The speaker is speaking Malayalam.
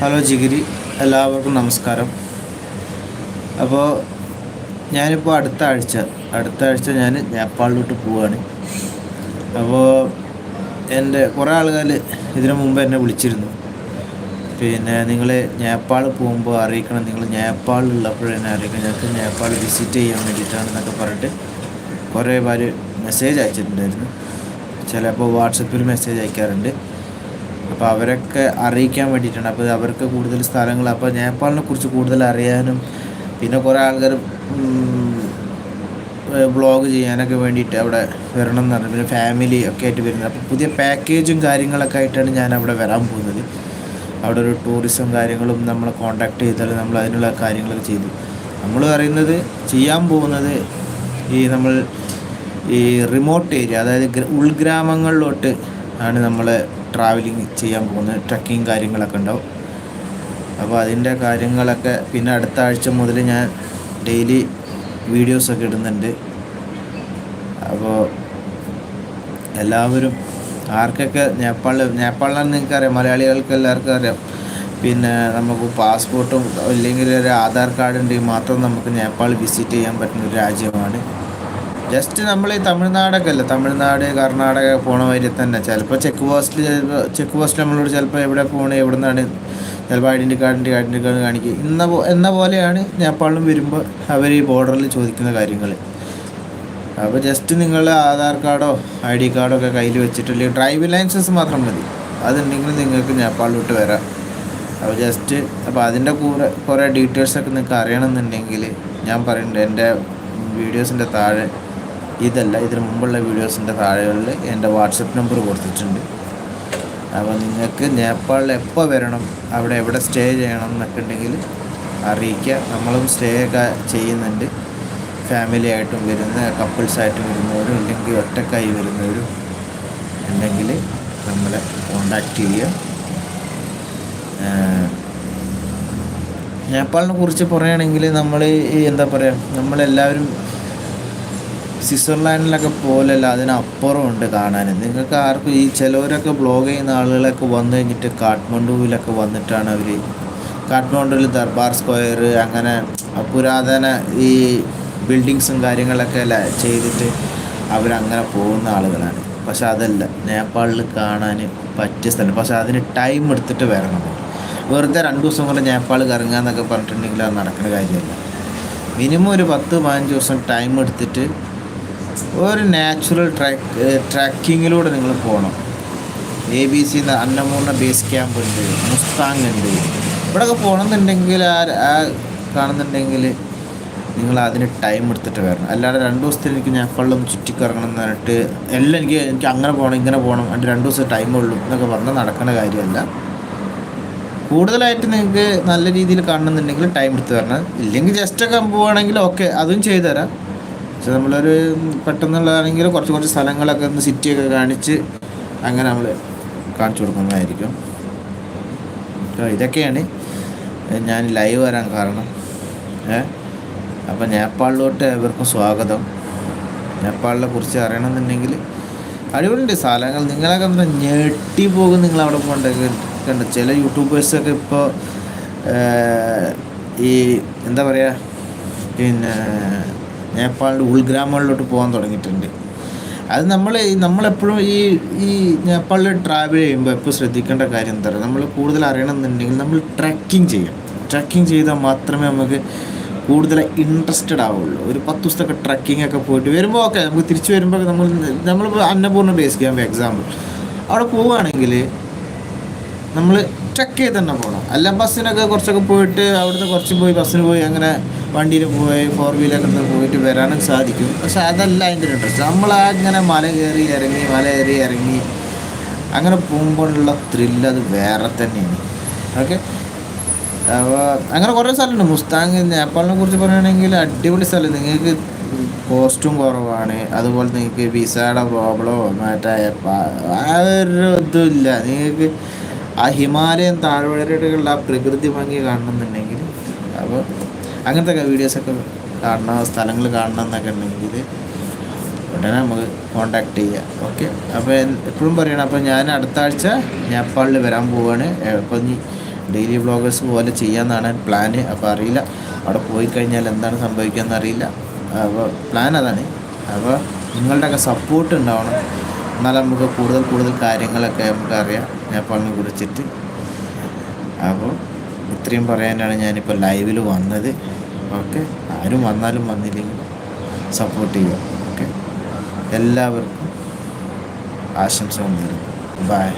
ഹലോ ജിഗിരി എല്ലാവർക്കും നമസ്കാരം. അപ്പോൾ ഞാനിപ്പോൾ അടുത്ത ആഴ്ച അടുത്ത ആഴ്ച ഞാൻ നേപ്പാളിലോട്ട് പോവുകയാണ് അപ്പോൾ എന്റെ കുറേ ആളുകൾ ഇതിനു മുമ്പ് എന്നെ വിളിച്ചിരുന്നു. പിന്നെ നിങ്ങൾ നേപ്പാൾ പോകുമ്പോൾ അറിയിക്കണം നിങ്ങൾ നേപ്പാളിലുള്ളപ്പോൾ എന്നെ അറിയിക്കണം. ഞങ്ങൾക്ക് നേപ്പാൾ വിസിറ്റ് ചെയ്യാൻ വേണ്ടിയിട്ടാണെന്നൊക്കെ പറഞ്ഞിട്ട് കുറേ പേര് മെസ്സേജ് അയച്ചിട്ടുണ്ടായിരുന്നു. ചിലപ്പോൾ വാട്സപ്പിൽ മെസ്സേജ് അയക്കാറുണ്ട്. അപ്പോൾ അവരൊക്കെ അറിയിക്കാൻ വേണ്ടിയിട്ടാണ്. അപ്പോൾ അവർക്ക് കൂടുതൽ സ്ഥലങ്ങൾ. അപ്പോൾ നേപ്പാളിനെ കുറിച്ച് കൂടുതൽ അറിയാനും പിന്നെ കുറേ ആൾക്കാർ വ്ളോഗ് ചെയ്യാനൊക്കെ വേണ്ടിയിട്ട് അവിടെ വരണം എന്ന് പറഞ്ഞു. പിന്നെ ഫാമിലി ഒക്കെ ആയിട്ട് വരുന്നത്. അപ്പോൾ പുതിയ പാക്കേജും കാര്യങ്ങളൊക്കെ ആയിട്ടാണ് ഞാൻ അവിടെ വരാൻ പോകുന്നത്. അവിടെ ഒരു ടൂറിസം കാര്യങ്ങളും നമ്മൾ കോണ്ടാക്ട് ചെയ്താൽ നമ്മൾ അതിനുള്ള കാര്യങ്ങളൊക്കെ ചെയ്തു. നമ്മൾ പറയുന്നത് ചെയ്യാൻ പോകുന്നത് ഈ നമ്മൾ ഈ റിമോട്ട് ഏരിയ അതായത് ഉൾഗ്രാമങ്ങളിലോട്ട് ആണ് നമ്മൾ ട്രാവലിംഗ് ചെയ്യാൻ പോകുന്നത്. ട്രക്കിങ് കാര്യങ്ങളൊക്കെ ഉണ്ടാവും. അപ്പോൾ അതിന്റെ കാര്യങ്ങളൊക്കെ പിന്നെ അടുത്ത ആഴ്ച മുതൽ ഞാൻ ഡെയിലി വീഡിയോസൊക്കെ ഇടുന്നുണ്ട്. അപ്പോൾ എല്ലാവരും ആർക്കൊക്കെ നേപ്പാളിൽ നേപ്പാളിലാണ് നിങ്ങൾക്കറിയാം മലയാളികൾക്ക് എല്ലാവർക്കും അറിയാം. പിന്നെ നമുക്ക് പാസ്പോർട്ടും അല്ലെങ്കിൽ ഒരു ആധാർ കാർഡ് ഉണ്ടെങ്കിൽ മാത്രം നമുക്ക് നേപ്പാൾ വിസിറ്റ് ചെയ്യാൻ പറ്റുന്ന ഒരു രാജ്യമാണ്. ജസ്റ്റ് നമ്മൾ ഈ തമിഴ്നാടൊക്കെ അല്ല തമിഴ്നാട് കർണാടക പോണ വഴി തന്നെ. ചിലപ്പോൾ ചെക്ക് പോസ്റ്റിൽ ചെക്ക് പോസ്റ്റ് നമ്മളോട് ചിലപ്പോൾ എവിടെ പോകണേ എവിടെ നിന്നാണ് ചിലപ്പോൾ ഐഡന്റി കാർഡിന്റെ ഐഡന്റി കാർഡ് കാണിക്കുക ഇന്ന എന്ന പോലെയാണ് നേപ്പാളിലും വരുമ്പോൾ അവർ ഈ ബോർഡറിൽ ചോദിക്കുന്ന കാര്യങ്ങൾ അപ്പോൾ ജസ്റ്റ് നിങ്ങൾ ആധാർ കാർഡോ ഐ ഡി കാർഡോ ഒക്കെ കയ്യിൽ വെച്ചിട്ടില്ലെങ്കിൽ ഡ്രൈവിംഗ് ലൈസൻസ് മാത്രം മതി. അതുണ്ടെങ്കിൽ നിങ്ങൾക്ക് നേപ്പാളിലോട്ട് വരാം. അപ്പോൾ ജസ്റ്റ് അപ്പോൾ അതിന്റെ കൂടെ കുറേ ഡീറ്റെയിൽസൊക്കെ നിങ്ങൾക്ക് അറിയണമെന്നുണ്ടെങ്കിൽ ഞാൻ പറയുന്നുണ്ട് എന്റെ വീഡിയോസിന്റെ താഴെ ഇതല്ല ഇതിന് മുമ്പുള്ള വീഡിയോസിന്റെ താഴെകളിൽ എന്റെ വാട്സപ്പ് നമ്പർ കൊടുത്തിട്ടുണ്ട്. അപ്പോൾ നിങ്ങൾക്ക് നേപ്പാളിൽ എപ്പോൾ വരണം അവിടെ എവിടെ സ്റ്റേ ചെയ്യണം എന്നൊക്കെ ഉണ്ടെങ്കിൽ അറിയിക്കുക നമ്മളും സ്റ്റേ ഒക്കെ ചെയ്യുന്നുണ്ട്. ഫാമിലി ആയിട്ടും വരുന്ന കപ്പിൾസായിട്ടും വരുന്നവരും ഉണ്ടെങ്കിൽ ഒറ്റക്കായി വരുന്നവരും ഉണ്ടെങ്കിൽ നമ്മളെ കോണ്ടാക്ട് ചെയ്യുക. നേപ്പാളിനെ കുറിച്ച് പറയുകയാണെങ്കിൽ നമ്മൾ എന്താ പറയുക നമ്മളെല്ലാവരും സ്വിറ്റ്സർലാൻഡിലൊക്കെ പോലല്ല അതിനപ്പുറമുണ്ട് കാണാൻ. നിങ്ങൾക്ക് ആർക്കും ഈ ചിലവരൊക്കെ ബ്ലോഗ് ചെയ്യുന്ന ആളുകളൊക്കെ വന്നു കഴിഞ്ഞിട്ട് കാഠ്മണ്ഡുവിലൊക്കെ വന്നിട്ടാണ് അവർ കാഠ്മണ്ഡുവിൽ ദർബാർ സ്ക്വയർ അങ്ങനെ പുരാതന ഈ ബിൽഡിങ്സും കാര്യങ്ങളൊക്കെ അല്ല ചെയ്തിട്ട് അവരങ്ങനെ പോകുന്ന ആളുകളാണ്. പക്ഷെ അതല്ല നേപ്പാളിൽ കാണാൻ പറ്റിയ സ്ഥലം. പക്ഷെ അതിന് ടൈം എടുത്തിട്ട് വരണം. വെറുതെ രണ്ട് ദിവസം കൊണ്ട് നേപ്പാൾ കറങ്ങുക എന്നൊക്കെ പറഞ്ഞിട്ടുണ്ടെങ്കിൽ അത് നടക്കുന്ന കാര്യമല്ല. മിനിമം ഒരു പത്ത് പതിനഞ്ച് ദിവസം ടൈം എടുത്തിട്ട് ഒരു നാച്ചുറൽ ട്രാക്ക് ട്രക്കിങ്ങിലൂടെ നിങ്ങൾ പോകണം A B C Annapurna base camp ഉണ്ട് മുസ്താങ് ഉണ്ട്. ഇവിടെയൊക്കെ പോകണമെന്നുണ്ടെങ്കിൽ ആ ആ കാണുന്നുണ്ടെങ്കിൽ നിങ്ങൾ അതിന് ടൈം എടുത്തിട്ട് വരണം. അല്ലാതെ രണ്ട് ദിവസത്തിൽ എനിക്ക് ഞാൻ ഫുള്ളും ചുറ്റിക്കറങ്ങണം എന്ന് പറഞ്ഞിട്ട് എല്ലാം എനിക്ക് എനിക്ക് അങ്ങനെ പോകണം ഇങ്ങനെ പോകണം അതിന്റെ രണ്ട് ദിവസം ടൈം ഉള്ളൂ എന്നൊക്കെ പറഞ്ഞാൽ നടക്കുന്ന കാര്യമല്ല. കൂടുതലായിട്ട് നിങ്ങൾക്ക് നല്ല രീതിയിൽ കാണണമെന്നുണ്ടെങ്കിൽ ടൈം എടുത്ത് തരണം ഇല്ലെങ്കിൽ ജസ്റ്റൊക്കെ പോവുകയാണെങ്കിൽ ഓക്കെ അതും ചെയ്തുതരാം പക്ഷെ നമ്മളൊരു പെട്ടെന്നുള്ളതാണെങ്കിൽ കുറച്ച് കുറച്ച് സ്ഥലങ്ങളൊക്കെ ഒന്ന് സിറ്റിയൊക്കെ കാണിച്ച് അങ്ങനെ നമ്മൾ കാണിച്ചു കൊടുക്കുന്നതായിരിക്കും. അപ്പോൾ ഇതൊക്കെയാണ്. ഞാൻ ലൈവ് വരാൻ കാരണം. ഏ? അപ്പം നേപ്പാളിലോട്ട് ഏവർക്കും സ്വാഗതം. നേപ്പാളിനെ കുറിച്ച് അറിയണമെന്നുണ്ടെങ്കിൽ അടിപൊളിയുണ്ട് സ്ഥലങ്ങൾ. നിങ്ങളൊക്കെ എന്താ ഞെട്ടി പോകും നിങ്ങൾ അവിടെ പോകേണ്ടത് കണ്ട്? ചില യൂട്യൂബേഴ്സൊക്കെ ഇപ്പോൾ ഈ എന്താ പറയുക പിന്നെ നേപ്പാളിന്റെ ഉൾഗ്രാമങ്ങളിലോട്ട് പോകാൻ തുടങ്ങിയിട്ടുണ്ട്. അത് നമ്മൾ നമ്മളെപ്പോഴും ഈ ഈ നേപ്പാളിൽ ട്രാവൽ ചെയ്യുമ്പോൾ എപ്പോൾ ശ്രദ്ധിക്കേണ്ട കാര്യം എന്താ പറയുക നമ്മൾ കൂടുതൽ അറിയണമെന്നുണ്ടെങ്കിൽ നമ്മൾ ട്രക്കിംഗ് ചെയ്യണം ട്രക്കിംഗ് ചെയ്താൽ മാത്രമേ നമുക്ക് കൂടുതൽ ഇൻട്രസ്റ്റഡ് ആവുള്ളൂ. ഒരു പത്ത് ദിവസത്തൊക്കെ ട്രക്കിംഗ് ഒക്കെ പോയിട്ട് വരുമ്പോൾ ഓക്കെ നമുക്ക് തിരിച്ചു വരുമ്പോൾ നമ്മൾ നമ്മളിപ്പോൾ അന്നപൂർണ ബേസ് ക്യാമ്പ് എക്സാമ്പിൾ അവിടെ പോവുകയാണെങ്കിൽ നമ്മൾ ട്രക്ക് ചെയ്ത് തന്നെ പോകണം അല്ല ബസ്സിനൊക്കെ കുറച്ചൊക്കെ പോയിട്ട് അവിടുന്ന് കുറച്ച് പോയി ബസ്സിന് പോയി അങ്ങനെ വണ്ടിയിൽ പോയി ഫോർ വീലൊക്കെ നിന്ന് പോയിട്ട് വരാനും സാധിക്കും. പക്ഷെ അതല്ല അതിന്റെ ഇൻട്രസ്റ്റ് നമ്മൾ അങ്ങനെ മല കയറി ഇറങ്ങി മല കയറി ഇറങ്ങി അങ്ങനെ പോകുമ്പോഴുള്ള ത്രില്ല് അത് വേറെ തന്നെയാണ്. ഓക്കെ അപ്പോൾ അങ്ങനെ കുറേ സ്ഥലമുണ്ട്. മുസ്താങ് നേപ്പാളിനെ കുറിച്ച് പറയുകയാണെങ്കിൽ അടിപൊളി സ്ഥലം. നിങ്ങൾക്ക് കോസ്റ്റും കുറവാണ്. അതുപോലെ നിങ്ങൾക്ക് വിസയുടെ പ്രോബ്ലമോ മറ്റേ ആ ഒരു ഇതുമില്ല നിങ്ങൾക്ക് ആ ഹിമാലയൻ താഴ്വരകളുടെ ആ പ്രകൃതി ഭംഗി കാണണമെന്നുണ്ടെങ്കിൽ അപ്പോൾ അങ്ങനത്തെ വീഡിയോസൊക്കെ കാണണം സ്ഥലങ്ങൾ കാണണം എന്നൊക്കെ ഉണ്ടെങ്കിൽ ഉടനെ നമുക്ക് കോണ്ടാക്ട് ചെയ്യാം. ഓക്കെ അപ്പോൾ എപ്പോഴും പറയണം. അപ്പോൾ ഞാൻ അടുത്ത ആഴ്ച നേപ്പാളിൽ വരാൻ പോവുകയാണ് അപ്പോൾ ഇനി ഡെയിലി വ്ളോഗേഴ്സ് പോലെ ചെയ്യാമെന്നാണ് പ്ലാന് അപ്പോൾ അറിയില്ല. അവിടെ പോയി കഴിഞ്ഞാൽ എന്താണ് സംഭവിക്കുകയെന്ന് അറിയില്ല. അപ്പോൾ പ്ലാൻ അതാണ്. അപ്പോൾ നിങ്ങളുടെയൊക്കെ സപ്പോർട്ട് ഉണ്ടാവണം. എന്നാലും നമുക്ക് കൂടുതൽ കൂടുതൽ കാര്യങ്ങളൊക്കെ നമുക്കറിയാം നേപ്പാളിനെ കുറിച്ചിട്ട്. അപ്പോൾ ഇത്രയും പറയാനാണ് ഞാനിപ്പോൾ ലൈവിൽ വന്നത്. ഓക്കെ? ആരും വന്നാലും വന്നില്ലെങ്കിൽ സപ്പോർട്ട് ചെയ്യുക. ഓക്കെ? എല്ലാവർക്കും ആശംസകൾ നേരുന്നു. ബൈ